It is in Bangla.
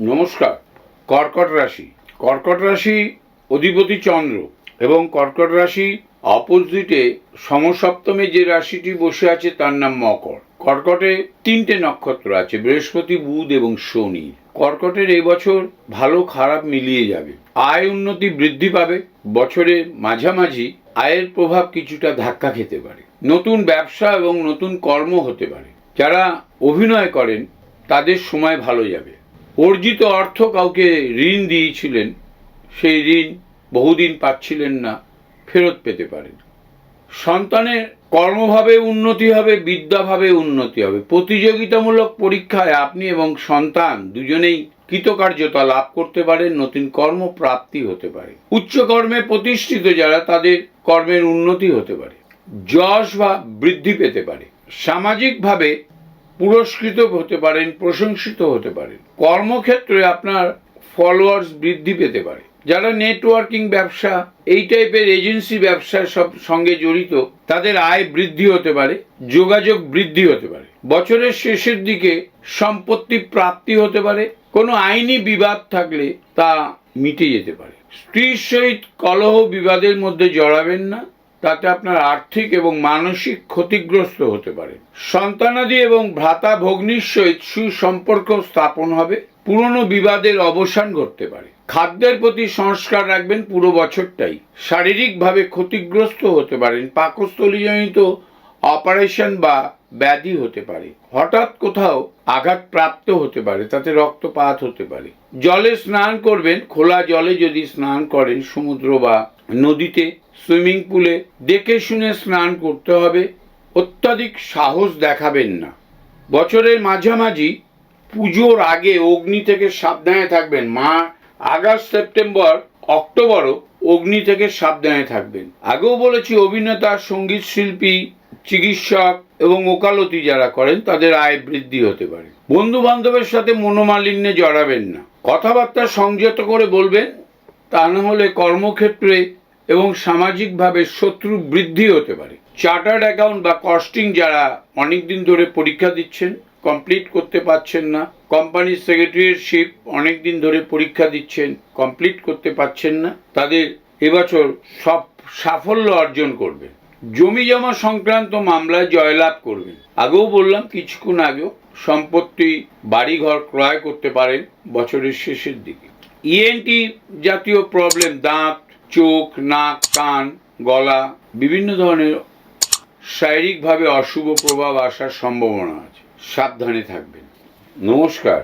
নমস্কার। কর্কট রাশি। কর্কট রাশি অধিপতি চন্দ্র এবং কর্কট রাশি অপোজিটে সমসপ্তমে যে রাশিটি বসে আছে তার নাম মকর। কর্কটে তিনটে নক্ষত্র আছে, বৃহস্পতি, বুধ এবং শনি। কর্কটের এই বছর ভালো খারাপ মিলিয়ে যাবে। আয় উন্নতি বৃদ্ধি পাবে। বছরে মাঝামাঝি আয়ের প্রভাব কিছুটা ধাক্কা খেতে পারে। নতুন ব্যবসা এবং নতুন কর্ম হতে পারে। যারা অভিনয় করেন, তাদের সময় ভালো যাবে। অর্জিত অর্থ কাউকে ঋণ দিয়েছিলেন, সেই ঋণ বহুদিন পাচ্ছিলেন না, ফেরত পেতে পারেন। সন্তানের কর্মভাবে উন্নতি হবে, বিদ্যাভাবে উন্নতি হবে। প্রতিযোগিতামূলক পরীক্ষায় আপনি এবং সন্তান দুজনেই কৃতকার্যতা লাভ করতে পারেন, নতুন কর্ম প্রাপ্তি হতে পারে। উচ্চ কর্মে প্রতিষ্ঠিত যারা, তাদের কর্মের উন্নতি হতে পারে। যশ বা বৃদ্ধি পেতে পারে। সামাজিকভাবে পুরস্কৃত হতে পারেন, প্রশংসিত হতে পারেন। কর্মক্ষেত্রে আপনার ফলোয়ার্স বৃদ্ধি পেতে পারে। যারা নেটওয়ার্কিং ব্যবসা, এই টাইপের এজেন্সি ব্যবসার সব সঙ্গে জড়িত, তাদের আয় বৃদ্ধি হতে পারে, যোগাযোগ বৃদ্ধি হতে পারে। বছরের শেষের দিকে সম্পত্তি প্রাপ্তি হতে পারে, কোনো আইনি বিবাদ থাকলে তা মিটে যেতে পারে। স্ত্রীর সহিত কলহ বিবাদের মধ্যে জড়াবেন না তাতে আপনার আর্থিক এবং মানসিক ক্ষতিগ্রস্ত হতে পারে। সন্তানাদি এবং ভ্রাতা ভগ্নির সহিত সুসম্পর্ক স্থাপন হবে, পুরনো বিবাদের অবসান ঘটতে পারে। খাদ্যের প্রতি সংস্কার রাখবেন পুরো বছরটাই। শারীরিকভাবে ক্ষতিগ্রস্ত হতে পারেন, পাকস্থলীজনিত অপারেশন বা ব্যাধি হতে পারে। হঠাৎ কোথাও আঘাত প্রাপ্ত হতে পারে, তাতে রক্তপাত হতে পারে। জলে স্নান করবেন, খোলা জলে যদি স্নান করেন, সমুদ্র বা নদীতে, সুইমিং পুলে দেখে শুনে স্নান করতে হবে, অত্যাধিক সাহস দেখাবেন না। বছরের মাঝামাঝি পুজোর আগে অগ্নি থেকে সাবধানে থাকবেন। মা, আগস্ট, সেপ্টেম্বর, অক্টোবরও অগ্নি থেকে সাবধানে থাকবেন। আগেও বলেছি, অভিনেতা, সংগীত শিল্পী, চিকিৎসক এবং ওকালতি যারা করেন, তাদের আয় বৃদ্ধি হতে পারে। বন্ধু বান্ধবের সাথে মনোমালিন্যে জড়াবেন না। কথাবার্তা সংযত করে বলবেন তা না হলে কর্মক্ষেত্রে এবং সামাজিকভাবে শত্রু বৃদ্ধি হতে পারে। চার্টার্ড অ্যাকাউন্ট বা কস্টিং যারা অনেকদিন ধরে পরীক্ষা দিচ্ছেন, কমপ্লিট করতে পারছেন না, কোম্পানির সেক্রেটারিশিপ অনেক দিন ধরে পরীক্ষা দিচ্ছেন, কমপ্লিট করতে পারছেন না, তাদের এবছর সব সাফল্য অর্জন করবে জমি জমা সংক্রান্ত মামলায় জয়লাভ করবেন। আগেও বললাম, কিছুক্ষণ আগেও সম্পত্তি বাড়িঘর ক্রয় করতে পারেন বছরের শেষের দিকে। ইএনটি জাতীয় প্রবলেম দাঁত, চোখ, নাক, কান, গলা, বিভিন্ন ধরনের শারীরিকভাবে অশুভ প্রভাব আসার সম্ভাবনা আছে। সাবধানে থাকবেন। নমস্কার।